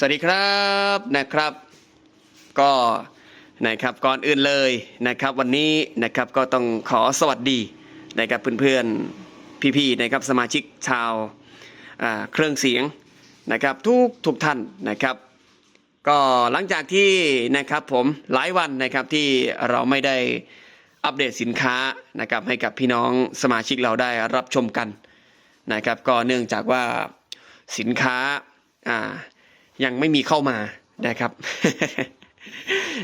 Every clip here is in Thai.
สวัสดีครับนะครับ ก็นะครับก่อนอื่นเลยนะครับ วันนี้นะครับก็ต้องขอสวัสดีนะครับเพื่อนๆพี่ๆนะครับสมาชิกชาวเครื่องเสียงนะครับทุกทุกท่านนะครับ ก็หลังจากที่นะครับผมหลายวันนะครับที่เราไม่ได้อัปเดตสินค้านะครับให้กับพี่น้องสมาชิกเราได้รับชมกันนะครับ ก็เนื่องจากว่าสินค้าอ่า ยังไม่มีเข้ามานะครับ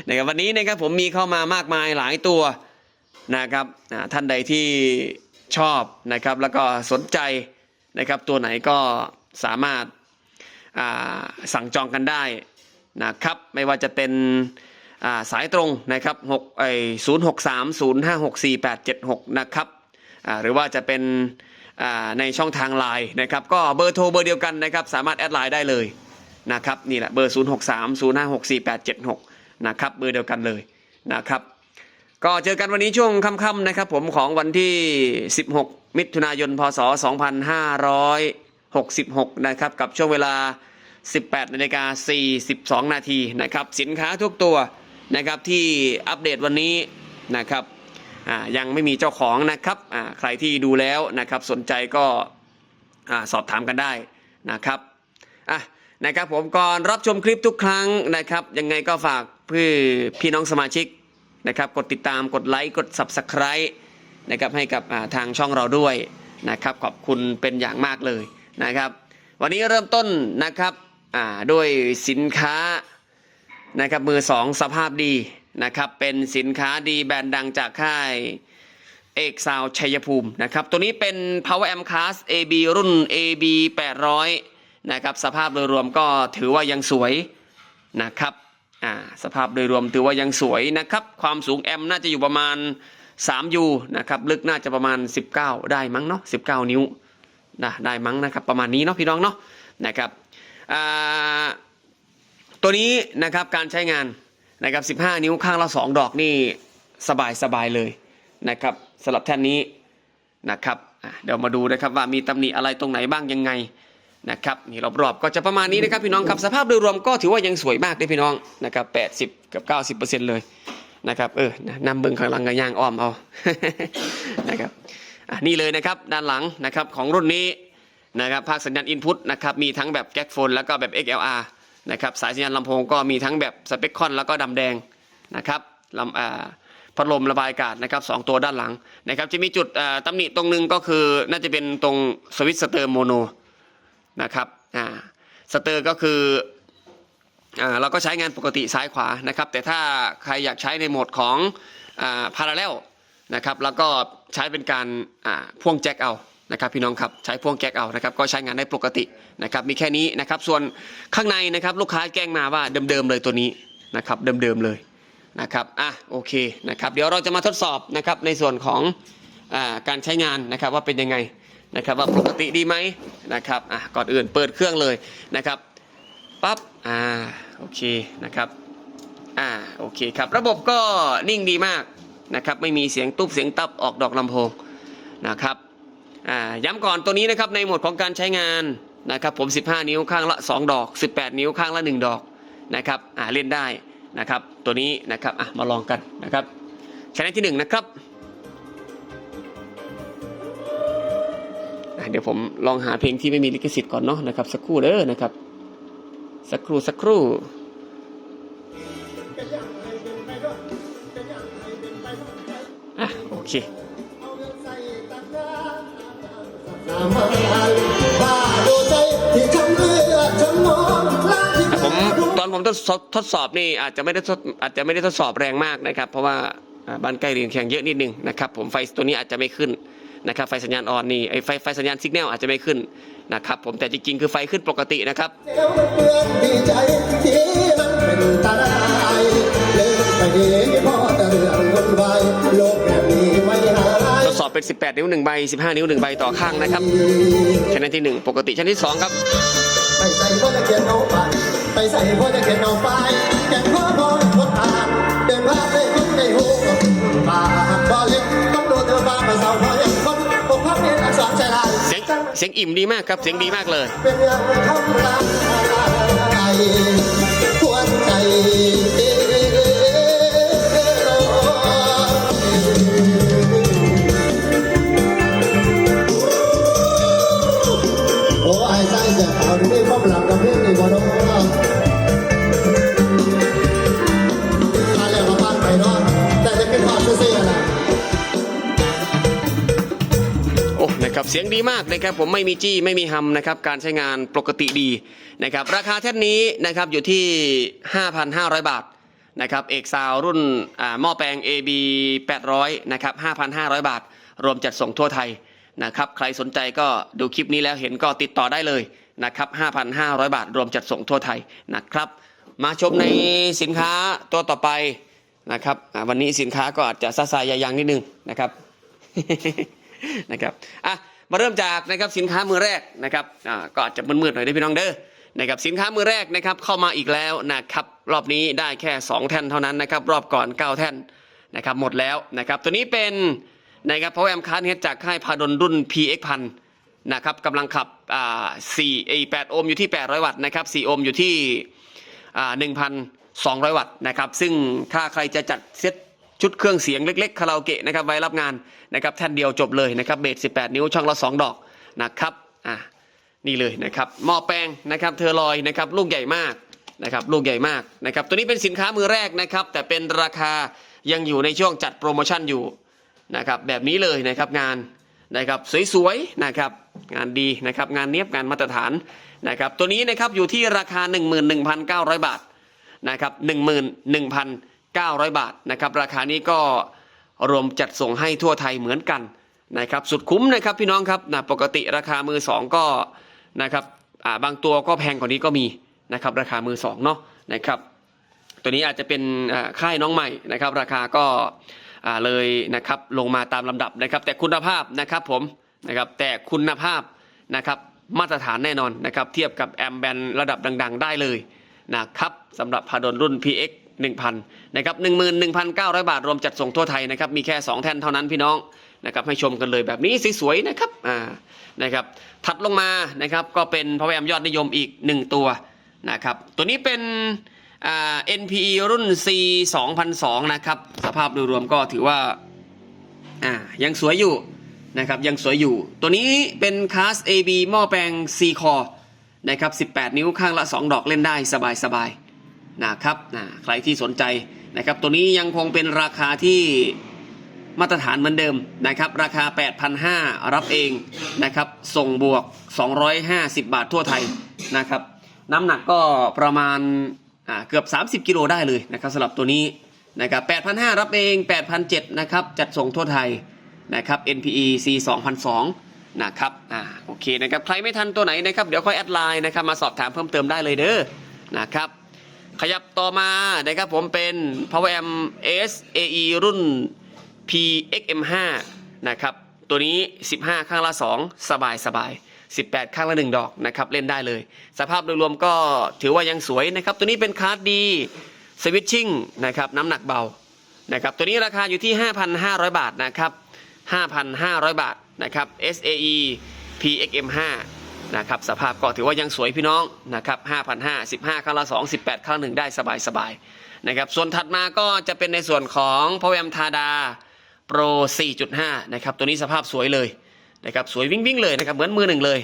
นะครับวันนี้นะครับผมมีเข้ามามากมายหลายตัวนะครับท่านใดที่ชอบนะครับแล้วก็สนใจนะครับตัวไหนก็สามารถาสั่งจองกันได้นะครับไม่ว่าจะเป็นาสายตรงนะครับ6ไอ้063 056 4876 นะครับหรือว่าจะเป็นในช่องทางไลน์นะครับก็เบอร์โทรเบอร์เดียวกันนะครับสามารถแอดไลน์ได้เลย นะครับนี่แหละเบอร์ 063 056 4876นะครับเบอร์เดียวกันเลยนะครับก็เจอกันวันนี้ช่วงค่ำๆนะครับผมของวันที่ 16 มิถุนายน พศ 2566 นะครับกับช่วงเวลา 18นาฬิกา42 นาทีนะครับสินค้าทุกตัวนะครับที่อัปเดตวันนี้นะครับยังไม่มีเจ้าของนะครับใครที่ดูแล้วนะครับสนใจก็อสอบถามกันได้นะครับอะ นะครับผมก่อนรับชมคลิปทุกครั้งนะครับ ยังไงก็ฝากเพื่อพี่น้องสมาชิกนะครับ กดติดตามกดไลค์กด Subscribe นะครับให้กับทางช่องเราด้วยนะครับ ขอบคุณเป็นอย่างมากเลยนะครับ วันนี้เริ่มต้นนะครับด้วยสินค้านะครับมือสองสภาพดีนะครับ เป็นสินค้าดีแบรนด์ดังจากค่ายเอกซาวชัยภูมินะครับ ตัวนี้เป็น Power Amp Class AB รุ่น AB 800 นะครับสภาพโดยรวมก็ถือว่ายังสวยนะครับอ่าสภาพโดยรวมถือว่ายังสวยนะครับความสูงแอมน่าจะอยู่ประมาณ 3U นะครับลึกน่าจะประมาณ 19 ได้มั้งเนาะ19 นิ้วนะได้มั้งนะครับประมาณนี้เนาะพี่น้องเนาะนะครับอ่าตัวนี้นะครับการใช้งานนะครับ15 นิ้วข้างละ2ดอกนี่สบายสบายเลยนะครับสำหรับแท่นนี้นะครับเดี๋ยวมาดูนะครับว่ามีตำหนิอะไรตรงไหนบ้างยังไง นะครับนี่รอบๆก็จะประมาณนี้นะครับพี่น้องครับสภาพโดยรวมก็ถือว่ายังสวยมากเลยพี่น้องนะครับ80กับ90เปอร์เซ็นต์เลยนะครับเออนำเบิ้งข้างหลังกับย่างอ้อมเอานะครับอะนี่เลยนะครับด้านหลังนะครับของรุ่นนี้นะครับภาคสัญญาณอินพุตนะครับมีทั้งแบบแจ็คโฟนแล้วก็แบบ XLR นะครับสายสัญญาณลำโพงก็มีทั้งแบบสเปคคอนแล้วก็ดำแดงนะครับลำอ่าพัดลมระบายอากาศนะครับสองตัวด้านหลังนะครับจะมีจุดอ่าตำหนิตรงนึงก็คือน่าจะเป็นตรงสวิตช์สเตอร์โมโน นะครับอ่าสเตอร์ก็คืออ่าเราก็ใช้งานปกติซ้ายขวานะครับ แต่ถ้าใครอยากใช้ในโหมดของอ่าพาราเรลนะครับแล้วก็ใช้เป็นการอ่าพ่วงแจ็คเอานะครับพี่น้องครับใช้พ่วงแจ็คเอานะครับก็ใช้งานได้ปกตินะครับมีแค่นี้นะครับส่วนข้างในนะครับลูกค้าแจ้งมาว่าเดิมๆเลยตัวนี้นะครับเดิมๆเลยนะครับอะโอเคนะครับเดี๋ยวเราจะมาทดสอบนะครับในส่วนของอการใช้งานนะครับว่าเป็นยังไง นะครับว่าปกติดีไหมนะครับอะก่อนอื่นเปิดเครื่องเลยนะครับปั๊บอ่าโอเคนะครับอ่าโอเคครับระบบก็นิ่งดีมากนะครับไม่มีเสียงตุ๊บเสียงตับออกดอกลำโพงนะครับอ่าย้ำก่อนตัวนี้นะครับในโหมดของการใช้งานนะครับผม 15 นิ้วข้างละ 2 ดอก 18 นิ้วข้างละ 1 ดอกนะครับอ่าเล่นได้นะครับตัวนี้นะครับอะมาลองกันนะครับชแนลที่ 1 นะครับ เดี๋ยวผมลองหาเพลงที่ไม่มีลิขสิทธิ์ก่อนเนาะนะครับ สักครู่เด้อนะครับ สักครู่สักครู่อะโอเคผมตอนผมทดสอบทดสอบนี่อาจจะไม่ได้ทดอาจจะไม่ได้ทดสอบแรงมากนะครับ เพราะว่าอ่าบ้านใกล้เรียนแข่งเยอะนิดนึงนะครับ ผมไฟตัวนี้อาจจะไม่ขึ้น นะครับไฟสัญญาณออนนี่ไอไฟไฟสัญญาณสัญญาณอาจจะไม่ขึ้นนะครับผมแต่จริงๆ คือไฟขึ้นปกตินะครับดีใจที่มันเป็นตาได้เลิกไปดีเพราะแต่เรื่องวุ่นวายโลกแบบนี้ไม่หายทดสอบเป็น 18 นิ้ว1ใบ 15 นิ้ว1ใบต่อข้างนะครับชนิดที่ 1 ปกติชนิดที่ 2 ครับไปใส่พ่อจะเขียนเอาไปไปใส่พ่อจะเขียนเอาไปแก่พ่อพ่อ เสียงอิ่มดีมากครับ เสียงดีมากเลย นะครับเสียงดีมากนะครับผมไม่มีจี้ไม่มีฮัมนะครับการใช้งานปกติดีนะครับราคาแท่นนี้นะครับอยู่ที่ 5,500 บาทนะครับเอกซาวรุ่นอ่าหม้อแปลง AB 800นะครับ5,500 บาท รวมจัดส่งทั่วไทยนะครับใครสนใจก็ดูคลิปนี้แล้วเห็นก็ติดต่อได้เลยนะครับ 5,500 บาท รวมจัดส่งทั่วไทยนะครับ มาชมในสินค้าตัวต่อไปนะครับวันนี้สินค้าก็อาจจะซาซายายังนิดนึงนะครับนะครับอะ มาเริ่มจากนะครับสินค้ามือแรกนะครับอ่าก็อาจจะมืดๆหน่อยด้พี่น้องเด้อนะครับสินค้ามือแรกนะครับเข้ามาอีกแล้วนะครับรอบนี้ได้แค่ 2 แท่นเท่านั้นนะครับรอบก่อน 9 แท่นนะครับหมดแล้วนะครับตัวนี้เป็นนะครับ Power Amp Card เฮดจากค่ายพาดลรุ่น PX พันนะครับกำลังขับอ่า4 8โอห์มอยู่ที่ 800 วัตต์นะครับ4โอห์มอยู่ที่อ่า1,200 วัตต์นะครับซึ่งถ้าใครจะจัดเซต ชุดเครื่องเสียงเล็กๆคาราโอเกะนะครับไว้รับงานนะครับแท่นเดียวจบเลยนะครับเบส18 นิ้วช่องละ2 ดอกนะครับอ่านี่เลยนะครับหม้อแปลงนะครับเทอร์ลอยนะครับลูกใหญ่มากนะครับลูกใหญ่มากนะครับตัวนี้เป็นสินค้ามือแรกนะครับแต่เป็นราคายังอยู่ในช่วงจัดโปรโมชั่นอยู่นะครับแบบนี้เลยนะครับงานนะครับสวยๆนะครับงานดีนะครับงานเนียบงานมาตรฐานนะครับตัวนี้นะครับอยู่ที่ราคา 11,900 บาทนะครับ 900 บาทนะครับราคานี้ก็รวมจัดส่งให้ทั่วไทยเหมือนกันนะครับสุดคุ้มนะครับพี่น้องครับนะปกติราคามือสองก็นะครับาบางตัวก็แพงกว่านี้ก็มีนะครับราคามือสองเนาะนะครับตัวนี้อาจจะเป็นค่ายน้องใหม่นะครับ ราคาก็าเลยนะครับลงมาตามลำดับนะครับ แต่คุณภาพนะครับผมนะครับแต่คุณภาพนะครับมาตรฐานแน่นอนนะครับเทียบกับแอมแบนระดับดัง ๆ ได้เลยนะครับสำหรับพาดลรุ่น PX 1000นะครับ11,900 บาทรวมจัดส่งทั่วไทยนะครับมีแค่ 2 แท่นเท่านั้นพี่น้องนะครับให้ชมกันเลยแบบนี้สวยๆนะครับอ่านะครับถัดลงมานะครับก็เป็นพาวเวอร์แอมยอดนิยมอีก 1 ตัวนะครับตัวนี้เป็นอ่า NPE รุ่น C 2002นะครับสภาพโดยรวมก็ถือว่าอ่ายังสวยอยู่นะครับยังสวยอยู่ ตัวนี้เป็นคาส AB หม้อแปลง C Core นะครับ18 นิ้วข้างละ 2 ดอกเล่นได้สบายๆ นะครับนะใครที่สนใจนะครับ ตัวนี้ยังคงเป็นราคาที่มาตรฐานเหมือนเดิมนะครับ ราคา 8,500 รับเองนะครับ ส่งบวก 250 บาททั่วไทยนะครับ น้ำหนักก็ประมาณเกือบ 30 กิโลได้เลยนะครับสำหรับตัวนี้นะครับ 8,500 รับเอง 8,700 นะครับ จัดส่งทั่วไทยนะครับ NPE C 2002นะครับ อ่า โอเคนะครับ ใครไม่ทันตัวไหนนะครับ เดี๋ยวค่อยแอดไลน์นะครับ มาสอบถามเพิ่มเติมได้เลยเด้อ นะครับ ขยับต่อมานะครับผมเป็น Power Amp SAE รุ่น PXM5 นะครับ ตัวนี้ 15 ข้างละ 2 สบายสบาย18 ข้างละ 1 ดอกนะครับเล่นได้เลย สภาพโดยรวมก็ถือว่ายังสวยนะครับ ตัวนี้เป็นคาร์ดดีสวิตชิ่งนะครับน้ำหนักเบานะครับตัวนี้ราคาอยู่ที่ 5,500 บาทนะครับ 5,500 บาทนะครับ SAE PXM5 นะครับสภาพก็ถือว่ายังสวยพี่น้องนะครับ5,500 15ข้างละ2 18ข้างละ1ได้สบายสบายๆนะครับส่วนถัดมาก็จะเป็นในส่วนของ p o w e r a m t a d a Pro 4.5 นะครับตัวนี้สภาพสวยเลยนะครับสวยวิ่งๆเลยนะครับเหมือนมือหนึ่งเลย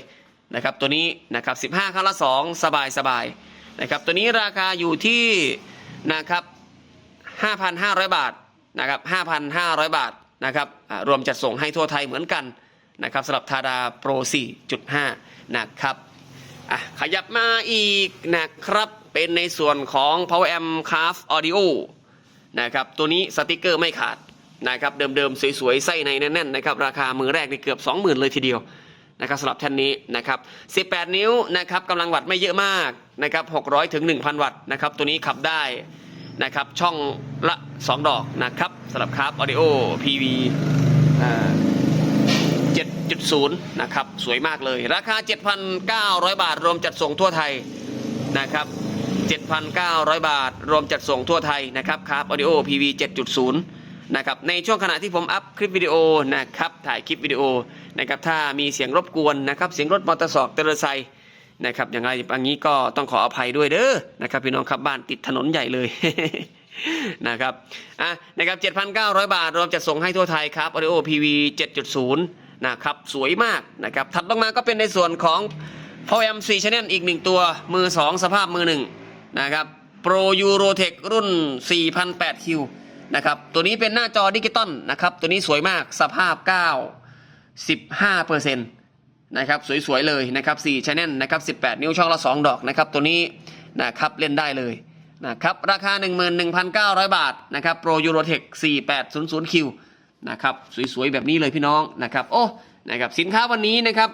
นะครับตัวนี้นะครับ15ข้างละ2สบายสบายๆนะครับตัวนี้ราคาอยู่ที่นะครับ5,500 บาทนะครับ5,500 บาทนะครับรวมจัดส่งให้ทั่วไทยเหมือนกันนะครับสำหรับทาดาโปร 4.5 นะครับขยับมาอีกนะครับ เป็นในส่วนของ Power Amp Craft Audio นะครับ ตัวนี้สติกเกอร์ไม่ขาดนะครับ เดิมๆ สวยๆ ไส้ในแน่นๆ นะครับ ราคามือแรกในเกือบ 20,000 เลยทีเดียวนะครับสำหรับแท่นนี้นะครับ 18 นิ้วนะครับกำลังวัตต์ไม่เยอะมากนะครับ 600 ถึง 1,000 วัตต์นะครับ ตัวนี้ขับได้นะครับ ช่องละ 2 ดอกนะครับสำหรับคราฟออดิโอ PV 7.0นะครับ สวยมากเลย ราคา 7,900 บาท รวมจัดส่งทั่วไทยนะครับ 7,900 บาท รวมจัดส่งทั่วไทยนะครับคราฟออดิโอ PV 7.0 นะครับ ในช่วงขณะที่ผมอัพคลิปวิดีโอนะครับ ถ่ายคลิปวิดีโอนะครับ ถ้ามีเสียงรบกวนนะครับ เสียงรถมอเตอร์สอกเตอร์ไซค์นะครับ อย่างไรอย่างนี้ก็ต้องขออภัยด้วยเด้อ นะครับพี่น้องครับบ้านติดถนนใหญ่เลยนะครับ อะ นะครับ 7,900 บาท รวมจัดส่งให้ทั่วไทยครับ Audio PV 7.0 นะครับสวยมากนะครับถัดลงมาก็เป็นในส่วนของ p o w e r M 4 Channel อีกหนึ่งตัวมือ 2 สภาพมือหนึ่งนะครับ Pro Eurotech รุ่น 4,008Q นะครับตัวนี้เป็นหน้าจอดิจิตอลนะครับตัวนี้สวยมากสภาพ 9 15เปอร์เซ็นต์นะครับสวยๆเลยนะครับ4 channel นะครับ18 นิ้วช่องละ 2 ดอกนะครับตัวนี้นะครับเล่นได้เลยนะครับราคา 11,900 บาทนะครับ Pro Eurotech 4800Q นะครับสวยๆแบบนี้เลยพี่น้องนะครับโอ้นะครับสินค้าวันนี้นะครับ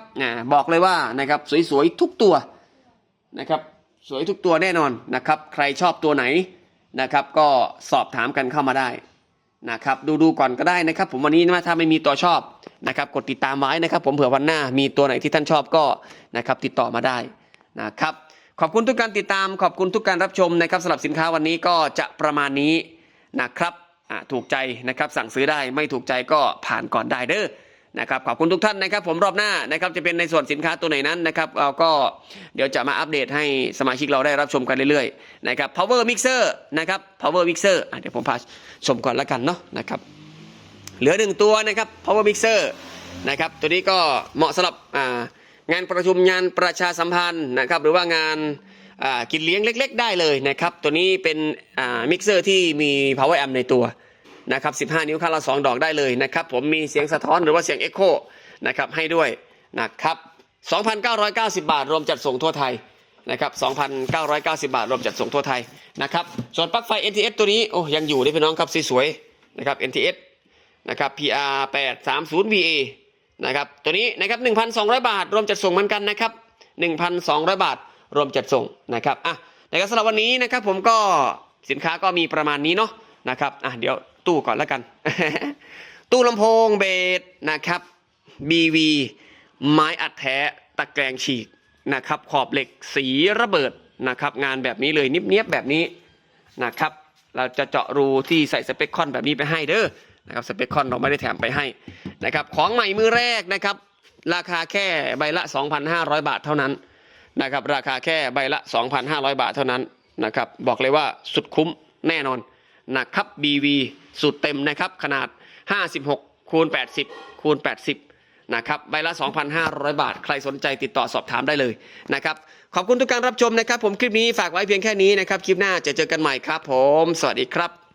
บอกเลยว่านะครับสวยๆทุกตัวนะครับสวยทุกตัวแน่นอนนะครับใครชอบตัวไหนนะครับก็สอบถามกันเข้ามาได้นะครับดูดูก่อนก็ได้นะครับผมวันนี้นะถ้าไม่มีตัวชอบนะครับกดติดตามไว้นะครับ ผมเผื่อวันหน้ามีตัวไหนที่ท่านชอบก็นะครับติดต่อมาได้นะครับขอบคุณทุกการติดตามขอบคุณทุกการรับชมนะครับสำหรับสินค้าวันนี้ก็จะประมาณนี้นะครับ ถูกใจนะครับสั่งซื้อได้ไม่ถูกใจก็ผ่านก่อนได้เด้อนะครับขอบคุณทุกท่านนะครับ ผมรอบหน้านะครับจะเป็นในส่วนสินค้าตัวไหนนั้นนะครับเราก็เดี๋ยวจะมาอัปเดตให้สมาชิกเราได้รับชมกันเรื่อยๆนะครับ power mixer นะครับ power mixer เดี๋ยวผมพาชมก่อนล้วกันเนาะนะครับเหลือหนึ่งตัวนะครับ power mixer นะครับตัวนี้ก็เหมาะสำหรับงานประชุมงานประชาสัมพันธ์นะครับหรือว่างาน กินเลี้ยงเล็ก ๆ ได้เลยนะครับ ตัวนี้เป็นมิกเซอร์ที่มี power amp ในตัวนะครับ 15 นิ้วข้างละ 2 ดอกได้เลยนะครับ ผมมีเสียงสะท้อนหรือว่าเสียง echo นะครับให้ด้วยนะครับ 2,990 บาท รวมจัดส่งทั่วไทยนะครับ 2,990 บาท รวมจัดส่งทั่วไทยนะครับ ส่วนปลั๊กไฟ NTS ตัวนี้โอ้ยังอยู่ด้วยพี่น้องครับสวยๆนะครับ NTS นะครับ PR 830 VA นะครับ ตัวนี้นะครับ 1,200 บาท รวมจัดส่งเหมือนกันนะครับ 1,200 บาท รวมจัดส่งนะครับอะนะครับสำหรับวันนี้นะครับผมก็สินค้าก็มีประมาณนี้เนาะนะครับอะเดี๋ยวตู้ก่อนแล้วกัน ตู้ลำโพงเบสนะครับ BV ไม้อัดแท้ตะแกรงฉีกนะครับขอบเหล็กสีระเบิดนะครับ งานแบบนี้เลยเนียบๆแบบนี้นะครับ เราจะเจาะรูที่ใส่สเปคคอนแบบนี้ไปให้เด้อนะครับสเปคคอนเราไม่ได้แถมไปให้นะครับ ของใหม่มือแรกนะครับ ราคาแค่ใบละ 2,500 บาทเท่านั้น นะครับราคาแค่ใบละ 2,500 บาทเท่านั้นนะครับบอกเลยว่าสุดคุ้มแน่นอนนะครับ BV สุดเต็มนะครับขนาด 56คูณ80คูณ80นะครับใบละ 2,500 บาท ใครสนใจติดต่อสอบถามได้เลยนะครับขอบคุณทุกการรับชมนะครับ ผมคลิปนี้ฝากไว้เพียงแค่นี้นะครับ คลิปหน้าจะเจอกันใหม่ครับ ผม สวัสดีครับ